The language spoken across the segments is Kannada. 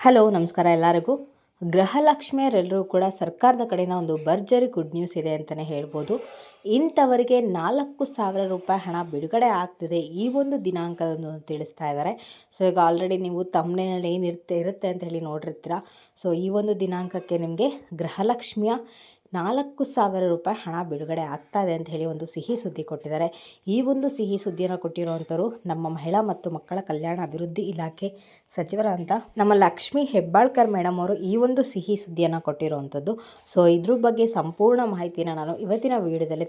ಹಲೋ ನಮಸ್ಕಾರ ಎಲ್ಲರಿಗೂ. ಗೃಹಲಕ್ಷ್ಮಿಯರೆಲ್ಲರೂ ಕೂಡ ಸರ್ಕಾರದ ಕಡೆಯಿಂದ ಒಂದು ಭರ್ಜರಿ ಗುಡ್ ನ್ಯೂಸ್ ಇದೆ ಅಂತಲೇ ಹೇಳ್ಬೋದು. ಇಂಥವರಿಗೆ ನಾಲ್ಕು ಸಾವಿರ ರೂಪಾಯಿ ಹಣ ಬಿಡುಗಡೆ ಆಗ್ತಿದೆ ಈ ಒಂದು ದಿನಾಂಕದಂದು ತಿಳಿಸ್ತಾ ಇದ್ದಾರೆ. ಸೊ ಈಗ ಆಲ್ರೆಡಿ ನೀವು ತಮ್ಮನೇನಲ್ಲಿ ಏನಿರುತ್ತೆ, ಇರುತ್ತೆ ಅಂತ ಹೇಳಿ ನೋಡಿರ್ತೀರ. ಸೊ ಈ ಒಂದು ದಿನಾಂಕಕ್ಕೆ ನಿಮಗೆ ಗೃಹಲಕ್ಷ್ಮಿಯ ನಾಲ್ಕು ಸಾವಿರ ರೂಪಾಯಿ ಹಣ ಬಿಡುಗಡೆ ಆಗ್ತಾ ಇದೆ ಅಂತ ಹೇಳಿ ಒಂದು ಸಿಹಿ ಸುದ್ದಿ ಕೊಟ್ಟಿದ್ದಾರೆ. ಈ ಒಂದು ಸಿಹಿ ಸುದ್ದಿಯನ್ನು ಕೊಟ್ಟಿರುವಂಥವ್ರು ನಮ್ಮ ಮಹಿಳಾ ಮತ್ತು ಮಕ್ಕಳ ಕಲ್ಯಾಣ ಅಭಿವೃದ್ಧಿ ಇಲಾಖೆ ಸಚಿವರ ಅಂತ. ನಮ್ಮ ಲಕ್ಷ್ಮಿ ಹೆಬ್ಬಾಳ್ಕರ್ ಮೇಡಮ್ ಅವರು ಈ ಒಂದು ಸಿಹಿ ಸುದ್ದಿಯನ್ನು ಕೊಟ್ಟಿರುವಂಥದ್ದು. ಸೊ ಇದ್ರ ಬಗ್ಗೆ ಸಂಪೂರ್ಣ ಮಾಹಿತಿನ ನಾನು ಇವತ್ತಿನ ವಿಡಿಯೋದಲ್ಲಿ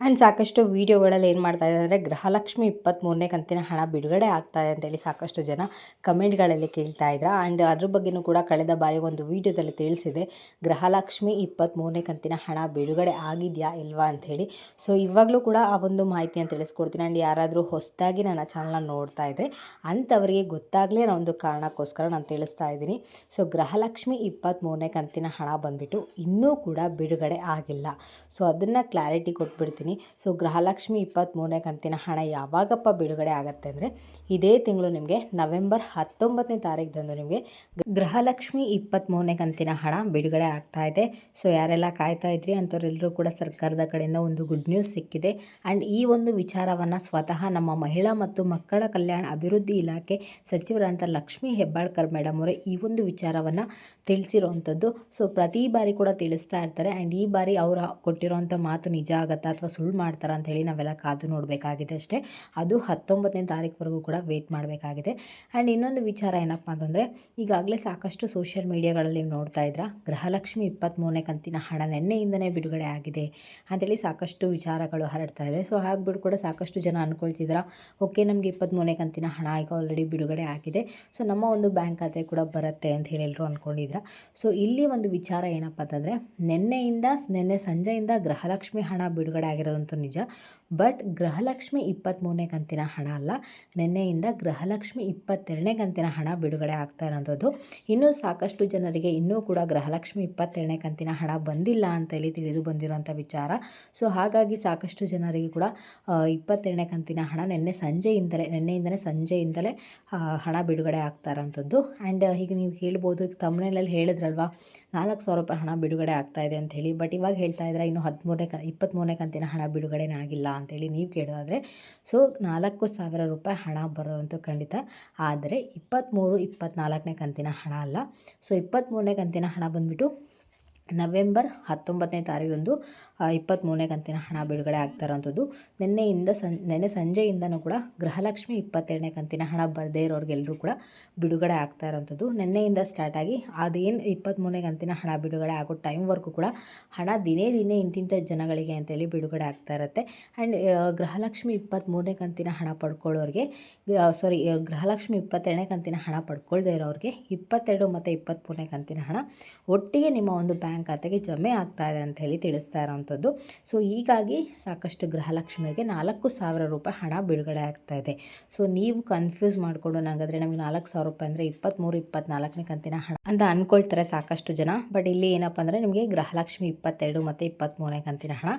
ಆ್ಯಂಡ್ ಸಾಕಷ್ಟು ವೀಡಿಯೋಗಳಲ್ಲಿ ಏನು ಮಾಡ್ತಾ ಇದ್ದಾರೆ ಅಂದರೆ ಗೃಹಲಕ್ಷ್ಮಿ ಇಪ್ಪತ್ತ್ಮೂರನೇ ಕಂತಿನ ಹಣ ಬಿಡುಗಡೆ ಆಗ್ತಾಯಿದೆ ಅಂತೇಳಿ ಸಾಕಷ್ಟು ಜನ ಕಮೆಂಟ್ಗಳಲ್ಲಿ ಕೇಳ್ತಾ ಇದ್ರ. ಆ್ಯಂಡ್ ಅದ್ರ ಬಗ್ಗೆಯೂ ಕೂಡ ಕಳೆದ ಬಾರಿ ಒಂದು ವೀಡಿಯೋದಲ್ಲಿ ತಿಳಿಸಿದೆ, ಗೃಹಲಕ್ಷ್ಮಿ ಇಪ್ಪತ್ತ್ಮೂರನೇ ಕಂತಿನ ಹಣ ಬಿಡುಗಡೆ ಆಗಿದೆಯಾ ಇಲ್ವಾ ಅಂಥೇಳಿ. ಸೊ ಇವಾಗಲೂ ಕೂಡ ಆ ಒಂದು ಮಾಹಿತಿಯನ್ನು ತಿಳಿಸ್ಕೊಡ್ತೀನಿ. ಆ್ಯಂಡ್ ಯಾರಾದರೂ ಹೊಸದಾಗಿ ನನ್ನ ಚಾನಲ್ನ ನೋಡ್ತಾ ಇದ್ದರೆ ಅಂಥವರಿಗೆ ಗೊತ್ತಾಗಲಿ ಅನ್ನೋ ಒಂದು ಕಾರಣಕ್ಕೋಸ್ಕರ ನಾನು ತಿಳಿಸ್ತಾ ಇದ್ದೀನಿ. ಸೊ ಗೃಹಲಕ್ಷ್ಮಿ ಇಪ್ಪತ್ತ್ಮೂರನೇ ಕಂತಿನ ಹಣ ಬಂದುಬಿಟ್ಟು ಇನ್ನೂ ಕೂಡ ಬಿಡುಗಡೆ ಆಗಿಲ್ಲ. ಸೊ ಅದನ್ನು ಕ್ಲಾರಿಟಿ ಕೊಟ್ಬಿಡ್ತೀನಿ. ಸೊ ಗೃಹಲಕ್ಷ್ಮಿ ಇಪ್ಪತ್ತ್ಮೂರನೇ ಕಂತಿನ ಹಣ ಯಾವಾಗಪ್ಪ ಬಿಡುಗಡೆ ಆಗುತ್ತೆ ಅಂದರೆ ಇದೇ ತಿಂಗಳು ನಿಮಗೆ ನವೆಂಬರ್ ಹತ್ತೊಂಬತ್ತನೇ ತಾರೀಕದಂದು ನಿಮಗೆ ಗೃಹಲಕ್ಷ್ಮಿ ಇಪ್ಪತ್ತ್ಮೂರನೇ ಕಂತಿನ ಹಣ ಬಿಡುಗಡೆ ಆಗ್ತಾ ಇದೆ. ಸೊ ಯಾರೆಲ್ಲ ಕಾಯ್ತಾ ಇದ್ರಿ ಅಂಥವ್ರೆಲ್ಲರೂ ಕೂಡ ಸರ್ಕಾರದ ಕಡೆಯಿಂದ ಒಂದು ಗುಡ್ ನ್ಯೂಸ್ ಸಿಕ್ಕಿದೆ. ಆ್ಯಂಡ್ ಈ ಒಂದು ವಿಚಾರವನ್ನು ಸ್ವತಃ ನಮ್ಮ ಮಹಿಳಾ ಮತ್ತು ಮಕ್ಕಳ ಕಲ್ಯಾಣ ಅಭಿವೃದ್ಧಿ ಇಲಾಖೆ ಸಚಿವರಂತ ಲಕ್ಷ್ಮೀ ಹೆಬ್ಬಾಳ್ಕರ್ ಮೇಡಮ್ ಅವರೇ ಈ ಒಂದು ವಿಚಾರವನ್ನು ತಿಳಿಸಿರುವಂಥದ್ದು ಸೊ ಪ್ರತಿ ಬಾರಿ ಕೂಡ ತಿಳಿಸ್ತಾ ಇರ್ತಾರೆ. ಆ್ಯಂಡ್ ಈ ಬಾರಿ ಅವರು ಕೊಟ್ಟಿರೋಂಥ ಮಾತು ನಿಜ ಆಗುತ್ತಾ ಅಥವಾ ಸುಳ್ಳು ಮಾಡ್ತಾರ ಅಂತ ಹೇಳಿ ನಾವೆಲ್ಲ ಕಾದು ನೋಡಬೇಕಾಗಿದೆ ಅಷ್ಟೇ. ಅದು ಹತ್ತೊಂಬತ್ತನೇ ತಾರೀಕುವರೆಗೂ ಕೂಡ ವೇಟ್ ಮಾಡಬೇಕಾಗಿದೆ. ಆ್ಯಂಡ್ ಇನ್ನೊಂದು ವಿಚಾರ ಏನಪ್ಪ ಅಂತಂದರೆ, ಈಗಾಗಲೇ ಸಾಕಷ್ಟು ಸೋಷಿಯಲ್ ಮೀಡಿಯಾಗಳಲ್ಲಿ ನೀವು ನೋಡ್ತಾ ಇದ್ರ? ಗೃಹಲಕ್ಷ್ಮಿ ಇಪ್ಪತ್ತ್ಮೂರನೇ ಕಂತಿನ ಹಣ ನಿನ್ನೆಯಿಂದನೇ ಬಿಡುಗಡೆ ಆಗಿದೆ ಅಂತೇಳಿ ಸಾಕಷ್ಟು ವಿಚಾರಗಳು ಹರಡ್ತಾ ಇದೆ. ಸೊ ಹಾಗೆಬಿಟ್ಟು ಕೂಡ ಸಾಕಷ್ಟು ಜನ ಅಂದ್ಕೊಳ್ತಿದ್ರ ಓಕೆ ನಮಗೆ ಇಪ್ಪತ್ತ್ಮೂರನೇ ಕಂತಿನ ಹಣ ಈಗ ಆಲ್ರೆಡಿ ಬಿಡುಗಡೆ ಆಗಿದೆ. ಸೊ ನಮ್ಮ ಒಂದು ಬ್ಯಾಂಕ್ ಖಾತೆ ಕೂಡ ಬರುತ್ತೆ ಅಂತ ಹೇಳಿ ಎಲ್ಲರೂ ಅಂದ್ಕೊಂಡಿದ್ರ ಸೊ ಇಲ್ಲಿ ಒಂದು ವಿಚಾರ ಏನಪ್ಪ ಅಂತಂದರೆ, ನಿನ್ನೆಯಿಂದ, ನಿನ್ನೆ ಸಂಜೆಯಿಂದ ಗೃಹಲಕ್ಷ್ಮಿ ಹಣ ಬಿಡುಗಡೆ ಆಗಿರೋದಂತೂ ನಿಜ. ಬಟ್ ಗೃಹಲಕ್ಷ್ಮಿ ಇಪ್ಪತ್ತ್ಮೂರನೇ ಕಂತಿನ ಹಣ ಅಲ್ಲ. ನಿನ್ನೆಯಿಂದ ಗೃಹಲಕ್ಷ್ಮಿ ಇಪ್ಪತ್ತೆರಡನೇ ಕಂತಿನ ಹಣ ಬಿಡುಗಡೆ ಆಗ್ತಾ ಇರೋಂಥದ್ದು. ಇನ್ನೂ ಸಾಕಷ್ಟು ಜನರಿಗೆ ಇನ್ನೂ ಕೂಡ ಗೃಹಲಕ್ಷ್ಮಿ ಇಪ್ಪತ್ತೆರಡನೇ ಕಂತಿನ ಹಣ ಬಂದಿಲ್ಲ ಅಂತ ಹೇಳಿ ತಿಳಿದು ಬಂದಿರೋಂಥ ವಿಚಾರ. ಸೊ, ಹಾಗಾಗಿ ಸಾಕಷ್ಟು ಜನರಿಗೆ ಕೂಡ ಇಪ್ಪತ್ತೆರಡನೇ ಕಂತಿನ ಹಣ ನಿನ್ನೆ ಸಂಜೆಯಿಂದಲೇ, ನಿನ್ನೆಯಿಂದಲೇ ಸಂಜೆಯಿಂದಲೇ ಹಣ ಬಿಡುಗಡೆ ಆಗ್ತಾ ಇರೋಂಥದ್ದು. ಆ್ಯಂಡ್ ಈಗ ನೀವು ಹೇಳ್ಬೋದು ತಮ್ಮನೇಲಲ್ಲಿ ಹೇಳಿದ್ರಲ್ವಾ, ನಾಲ್ಕು ಸಾವಿರ ರೂಪಾಯಿ ಹಣ ಬಿಡುಗಡೆ ಆಗ್ತಾ ಇದೆ ಅಂತ ಹೇಳಿ. ಬಟ್ ಇವಾಗ ಹೇಳ್ತಾ ಇದ್ರೆ ಇನ್ನು ಹದಿಮೂರನೇ ಕ ಇಪ್ಪತ್ತ್ಮೂರನೇ ಕಂತಿನ ಬಿಡುಗಡೆನೇ ಆಗಿಲ್ಲ ಅಂತೇಳಿ ನೀವು ಕೇಳೋದಾದರೆ, ಸೊ ನಾಲ್ಕು ಸಾವಿರ ರೂಪಾಯಿ ಹಣ ಬರೋವಂಥ ಖಂಡಿತ. ಆದರೆ ಇಪ್ಪತ್ತ್ಮೂರು, ಇಪ್ಪತ್ತ್ನಾಲ್ಕನೇ ಕಂತಿನ ಹಣ ಅಲ್ಲ. ಸೊ ಇಪ್ಪತ್ತ್ಮೂರನೇ ಕಂತಿನ ಹಣ ಬಂದುಬಿಟ್ಟು ನವೆಂಬರ್ ಹತ್ತೊಂಬತ್ತನೇ ತಾರೀಕಂದು ಇಪ್ಪತ್ತ್ಮೂರನೇ ಕಂತಿನ ಹಣ ಬಿಡುಗಡೆ ಆಗ್ತಾ ಇರೋವಂಥದ್ದು. ನಿನ್ನೆಯಿಂದ ಸಂ, ನಿನ್ನೆ ಸಂಜೆಯಿಂದನೂ ಕೂಡ ಗೃಹಲಕ್ಷ್ಮಿ ಇಪ್ಪತ್ತೆರಡನೇ ಕಂತಿನ ಹಣ ಬರದೇ ಇರೋರಿಗೆಲ್ಲರೂ ಕೂಡ ಬಿಡುಗಡೆ ಆಗ್ತಾ ಇರೋವಂಥದ್ದು. ನಿನ್ನೆಯಿಂದ ಸ್ಟಾರ್ಟ್ ಆಗಿ ಅದೇನು ಇಪ್ಪತ್ತ್ಮೂರನೇ ಕಂತಿನ ಹಣ ಬಿಡುಗಡೆ ಆಗೋ ಟೈಮ್ವರೆಗೂ ಕೂಡ ಹಣ ದಿನೇ ದಿನೇ ಇಂತಿಂಥ ಜನಗಳಿಗೆ ಅಂತೇಳಿ ಬಿಡುಗಡೆ ಆಗ್ತಾ ಇರುತ್ತೆ. ಆ್ಯಂಡ್ ಗೃಹಲಕ್ಷ್ಮಿ ಇಪ್ಪತ್ತ್ಮೂರನೇ ಕಂತಿನ ಹಣ ಪಡ್ಕೊಳ್ಳೋರಿಗೆ ಸಾರಿ ಗೃಹಲಕ್ಷ್ಮಿ ಇಪ್ಪತ್ತೆರಡನೇ ಕಂತಿನ ಹಣ ಪಡ್ಕೊಳ್ದೇ ಇರೋರಿಗೆ ಇಪ್ಪತ್ತೆರಡು ಮತ್ತು ಇಪ್ಪತ್ತ್ಮೂರನೇ ಕಂತಿನ ಹಣ ಒಟ್ಟಿಗೆ ನಿಮ್ಮ ಒಂದು ಬ್ಯಾಂಕ್ ಬ್ಯಾಂಕ್ ಖಾತೆಗೆ ಜಮೆ ಆಗ್ತಾ ಇದೆ ಅಂತ ಹೇಳಿ ತಿಳಿಸ್ತಾ ಇರೋವಂಥದ್ದು. ಸೊ ಹೀಗಾಗಿ ಸಾಕಷ್ಟು ಗೃಹಲಕ್ಷ್ಮಿಗೆ ನಾಲ್ಕು ಸಾವಿರ ರೂಪಾಯಿ ಹಣ ಬಿಡುಗಡೆ ಆಗ್ತಾ ಇದೆ. ಸೊ ನೀವು ಕನ್ಫ್ಯೂಸ್ ಮಾಡಿಕೊಂಡು ನಂಗಾದ್ರೆ ನಮಗೆ ನಾಲ್ಕು ಸಾವಿರ ರೂಪಾಯಿ ಅಂದರೆ ಇಪ್ಪತ್ತ್ಮೂರು ಇಪ್ಪತ್ನಾಲ್ಕನೇ ಕಂತಿನ ಹಣ ಅಂತ ಅಂದ್ಕೊಳ್ತಾರೆ ಸಾಕಷ್ಟು ಜನ. ಬಟ್ ಇಲ್ಲಿ ಏನಪ್ಪ ಅಂದರೆ ನಿಮಗೆ ಗೃಹಲಕ್ಷ್ಮಿ ಇಪ್ಪತ್ತೆರಡು ಮತ್ತು ಇಪ್ಪತ್ತ್ಮೂರನೇ ಕಂತಿನ ಹಣ,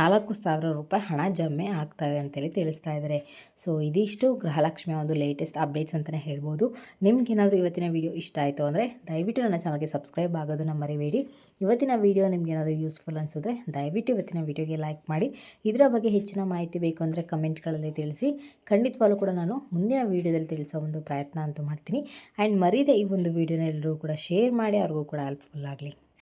ನಾಲ್ಕು ಸಾವಿರ ರೂಪಾಯಿ ಹಣ ಜಮೆ ಆಗ್ತಾ ಇದೆ ಅಂತೇಳಿ ತಿಳಿಸ್ತಾ ಇದ್ದಾರೆ. ಸೊ ಇದಿಷ್ಟು ಗೃಹಲಕ್ಷ್ಮಿಯ ಒಂದು ಲೇಟೆಸ್ಟ್ ಅಪ್ಡೇಟ್ಸ್ ಅಂತಲೇ ಹೇಳ್ಬೋದು. ನಿಮ್ಗೇನಾದರೂ ಇವತ್ತಿನ ವಿಡಿಯೋ ಇಷ್ಟ ಆಯಿತು ಅಂದರೆ ದಯವಿಟ್ಟು ನನ್ನ ಚಾನಲ್ಗೆ ಸಬ್ಸ್ಕ್ರೈಬ್ ಆಗೋದನ್ನು ಮರಿಬೇಡಿ. ಇವತ್ತಿನ ವಿಡಿಯೋ ನಿಮ್ಗೆ ಏನಾದರೂ ಯೂಸ್ಫುಲ್ ಅನಿಸಿದ್ರೆ ದಯವಿಟ್ಟು ಇವತ್ತಿನ ವಿಡಿಯೋಗೆ ಲೈಕ್ ಮಾಡಿ. ಇದರ ಬಗ್ಗೆ ಹೆಚ್ಚಿನ ಮಾಹಿತಿ ಬೇಕು ಅಂದರೆ ಕಮೆಂಟ್ಗಳಲ್ಲಿ ತಿಳಿಸಿ. ಖಂಡಿತವಾಗ್ಲೂ ಕೂಡ ನಾನು ಮುಂದಿನ ವೀಡಿಯೋದಲ್ಲಿ ತಿಳಿಸೋ ಒಂದು ಪ್ರಯತ್ನ ಅಂತೂ ಮಾಡ್ತೀನಿ. ಆ್ಯಂಡ್ ಮರೀದೆ ಈ ಒಂದು ವೀಡಿಯೋನ ಎಲ್ಲರೂ ಕೂಡ ಶೇರ್ ಮಾಡಿ, ಅವ್ರಿಗೂ ಕೂಡ ಹೆಲ್ಪ್ಫುಲ್ ಆಗಲಿ.